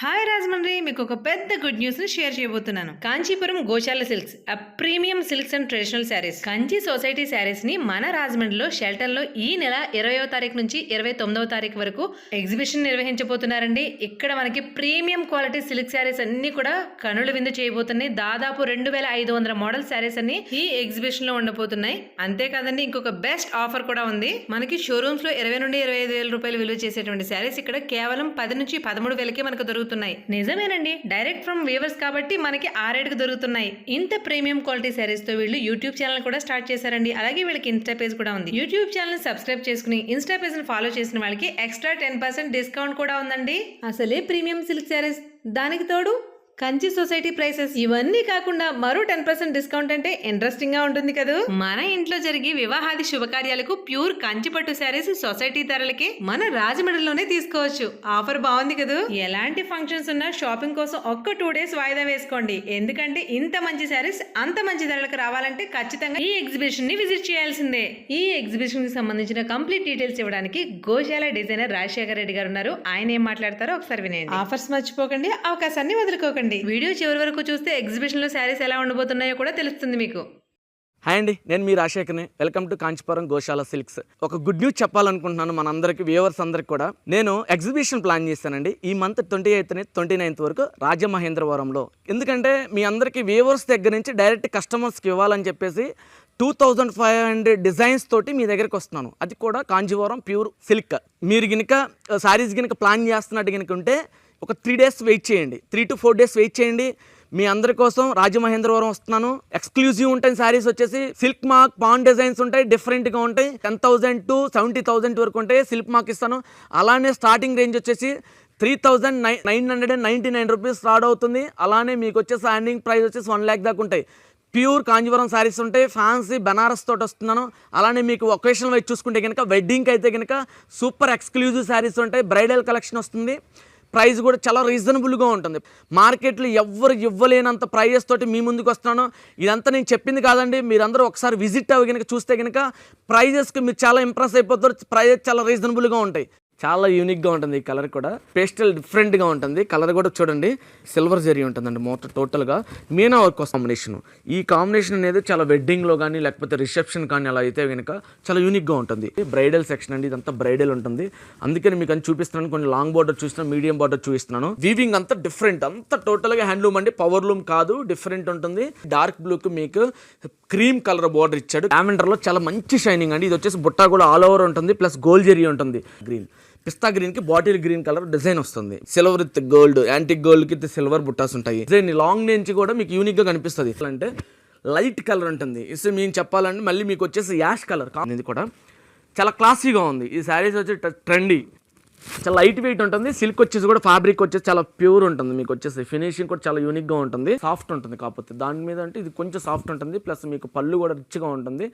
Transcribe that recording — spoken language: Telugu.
హాయ్ రాజమండ్రి మీకు ఒక పెద్ద గుడ్ న్యూస్ని షేర్ చేయబోతున్నాను. Kanchipuram Goshala silks uh premium silks and traditional saris Kanchi society శారీస్ని మన రాజమండ్రిలో షెల్టర్లో ఈ నెల ఇరవయో తారీఖు నుంచి ఇరవై తొమ్మిదవ తారీఖు వరకు ఎగ్జిబిషన్ నిర్వహించబోతున్నారండి. ఇక్కడ మనకి ప్రీమియం క్వాలిటీ సిల్క్ శారీస్ అన్ని కూడా కనులు విందు చేయబోతున్నాయి. దాదాపు రెండు వేల ఐదు వందల మోడల్ శారీస్ అన్ని ఈ ఎగ్జిబిషన్లో ఉండబోతున్నాయి. అంతేకాదండి ఇంకొక బెస్ట్ ఆఫర్ కూడా ఉంది. మనకి షోరూమ్స్లో ఇరవై నుండి ఇరవై ఐదు వేల రూపాయలు విలువ చేసేటువంటి శారీస్ ఇక్కడ కేవలం పది నుంచి పదమూడు వేలకే మనకు దొరుకుతున్నాయి. నిజమేనండి. డైరెక్ట్ ఫ్రమ్ వీవర్స్ కాబట్టి మనకి ఆ రేటుకు దొరుకుతున్నాయి. ఇంత ప్రీమియం క్వాలిటీ శారీస్తో వీళ్ళు యూట్యూబ్ ఛానల్ కూడా స్టార్ట్ చేశారండి. అలాగే వీళ్ళకి ఇన్స్టా పేజ్ కూడా ఉంది. యూట్యూబ్ ఛానల్ సబ్స్క్రైబ్ చేసుకుని ఇన్స్టా పేజ్ ఫాలో చేసిన వాళ్ళకి ఎక్స్ట్రా టెన్ పర్సెంట్ డిస్కౌంట్ కూడా ఉందండి. అసలే ప్రీమియం సిల్క్ శారీస్. దానికి తోడు కంచి సొసైటీ ప్రైసెస్ ఇవన్నీ కాకుండా మరో టెన్ పర్సెంట్ డిస్కౌంట్ అంటే ఇంట్రెస్టింగ్గా ఉంటుంది కదా? మన ఇంట్లో జరిగే వివాహాది శుభకార్యాలకు ప్యూర్ కంచి పట్టు శారీస్ సొసైటీ ధరలకి మన రాజమండ్రిలోనే తీసుకోవచ్చు. ఆఫర్ బాగుంది కదా? ఎలాంటి ఫంక్షన్స్ ఉన్నా షాపింగ్ కోసం ఒక్క టూ డేస్ వాయిదా వేసుకోండి. ఎందుకంటే ఇంత మంచి శారీస్ అంత మంచి ధరలకు రావాలంటే ఖచ్చితంగా ఈ ఎగ్జిబిషన్ని విజిట్ చేయాల్సిందే. ఈ ఎగ్జిబిషన్కి సంబంధించిన కంప్లీట్ డీటెయిల్స్ ఇవ్వడానికి గోశాల డిజైనర్ రాజశేఖర్ రెడ్డి గారు ఉన్నారు. ఆయన ఏం మాట్లాడతారో ఒకసారి వినండి. ఆఫర్స్ మర్చిపోకండి. అవకాశాన్ని వదులుకోకండి. వీడియో చివరి వరకు చూస్తే ఎగ్జిబిషన్లో శారీస్ ఎలా ఉండబోతున్నాయో కూడా తెలుస్తుంది మీకు. హాయ్ అండి నేను మీ రాజశేఖర్ని. Welcome to Kanchipuram Goshala silks. ఒక గుడ్ న్యూస్ చెప్పాలనుకుంటున్నాను మనందరికి వ్యూవర్స్ అందరికి కూడా. నేను ఎగ్జిబిషన్ ప్లాన్ చేశానండి. ఈ మంత్ ట్వంటీ ఎయిత్ని ట్వంటీ నైన్త్ వరకు రాజమహేంద్రవరంలో. ఎందుకంటే మీ అందరికీ వ్యూవర్స్ దగ్గర నుంచి డైరెక్ట్ కస్టమర్స్కి ఇవ్వాలని చెప్పేసి two thousand five hundred designs తోటి మీ దగ్గరికి వస్తున్నాను. అది కూడా కాంజీవరం ప్యూర్ సిల్క్ మీరు గినక శారీస్ గినక ప్లాన్ చేస్తున్నట్టు గినక ఉంటే ఒక త్రీ డేస్ వెయిట్ చేయండి. Three to four days wait చేయండి. మీ అందరి కోసం రాజమహేంద్రవరం వస్తున్నాను. ఎక్స్క్లూజివ్ ఉంటాయి శారీస్ వచ్చేసి సిల్క్ మార్క్ పాన్ డిజైన్స్ ఉంటాయి డిఫరెంట్గా ఉంటాయి. Ten thousand to seventy thousand వరకు ఉంటాయి సిల్క్ మార్క్ ఇస్తాను. అలానే స్టార్టింగ్ రేంజ్ వచ్చేసి three thousand nine nine hundred and ninety nine rupees start అవుతుంది. అలానే మీకు వచ్చేసి స్టాండింగ్ ప్రైస్ వచ్చేసి వన్ ల్యాక్ దాకా ఉంటాయి. ప్యూర్ కాంజీవరం శారీస్ ఉంటాయి. ఫ్యాన్సీ బనారస్ తోటి వస్తున్నాను. అలానే మీకు ఒకేషన్ వైజ్ చూసుకుంటే కనుక వెడ్డింగ్కి అయితే కనుక సూపర్ ఎక్స్క్లూజివ్ శారీస్ ఉంటాయి. బ్రైడల్ కలెక్షన్ వస్తుంది. ప్రైస్ కూడా చాలా రీజనబుల్గా ఉంటుంది. మార్కెట్లో ఎవ్వరు ఇవ్వలేనంత ప్రైజెస్ తోటి మీ ముందుకు వస్తున్నాను. ఇదంతా నేను చెప్పింది కాదండి. మీరందరూ ఒకసారి విజిట్ అవ్వ కనుక చూస్తే కనుక ప్రైజెస్కి మీరు చాలా ఇంప్రెస్ అయిపోతారు. ప్రైజెస్ చాలా రీజనబుల్గా ఉంటాయి. చాలా యూనిక్గా ఉంటుంది ఈ కలర్ కూడా. పేస్టల్ డిఫరెంట్గా ఉంటుంది. కలర్ కూడా చూడండి సిల్వర్ జరీ ఉంటుందండి మొత్తం టోటల్గా మీనా వర్క్ కాంబినేషన్ ఈ కాంబినేషన్ అనేది చాలా వెడ్డింగ్లో కానీ లేకపోతే రిసెప్షన్ కానీ అలా అయితే కనుక చాలా యూనిక్గా ఉంటుంది. బ్రైడల్ సెక్షన్ అండి ఇదంతా బ్రైడల్ ఉంటుంది. అందుకని మీకు అని చూపిస్తున్నాను కొన్ని లాంగ్ బార్డర్ చూస్తున్నాను మీడియం బార్డర్ చూపిస్తున్నాను. వీవింగ్ అంతా డిఫరెంట్ అంతా టోటల్గా హ్యాండ్లూమ్ అండి. పవర్ లూమ్ కాదు డిఫరెంట్ ఉంటుంది. డార్క్ బ్లూకి మీకు క్రీమ్ కలర్ బార్డర్ ఇచ్చాడు. లావెండర్లో చాలా మంచి షైనింగ్ అండి. ఇది వచ్చేసి బుట్టా కూడా ఆల్ ఓవర్ ఉంటుంది ప్లస్ గోల్ జెరీ ఉంటుంది. గ్రీన్ పిస్తా గ్రీన్కి బాటిల్ గ్రీన్ కలర్ డిజైన్ వస్తుంది. సిల్వర్ విత్ గోల్డ్ యాంటిక్ గోల్డ్కి సిల్వర్ బుట్టాస్ ఉంటాయి. డిజైన్ లాంగ్ నుంచి కూడా మీకు యూనిక్గా కనిపిస్తుంది. ఎట్లా అంటే లైట్ కలర్ ఉంటుంది. ఇసు మేము చెప్పాలంటే మళ్ళీ మీకు వచ్చేసి యాష్ కలర్ ఇది కూడా చాలా క్లాసీగా ఉంది. ఈ శారీస్ వచ్చి ట్రెండీ చాలా లైట్ వెయిట్ ఉంటుంది. సిల్క్ వచ్చేసి కూడా ఫ్యాబ్రిక్ వచ్చేసి చాలా ప్యూర్ ఉంటుంది. మీకు వచ్చేసి ఫినిషింగ్ కూడా చాలా యూనిక్గా ఉంటుంది. సాఫ్ట్ ఉంటుంది కాకపోతే. దాని మీద అంటే ఇది కొంచెం సాఫ్ట్ ఉంటుంది. ప్లస్ మీకు పళ్ళు కూడా రిచ్గా ఉంటుంది.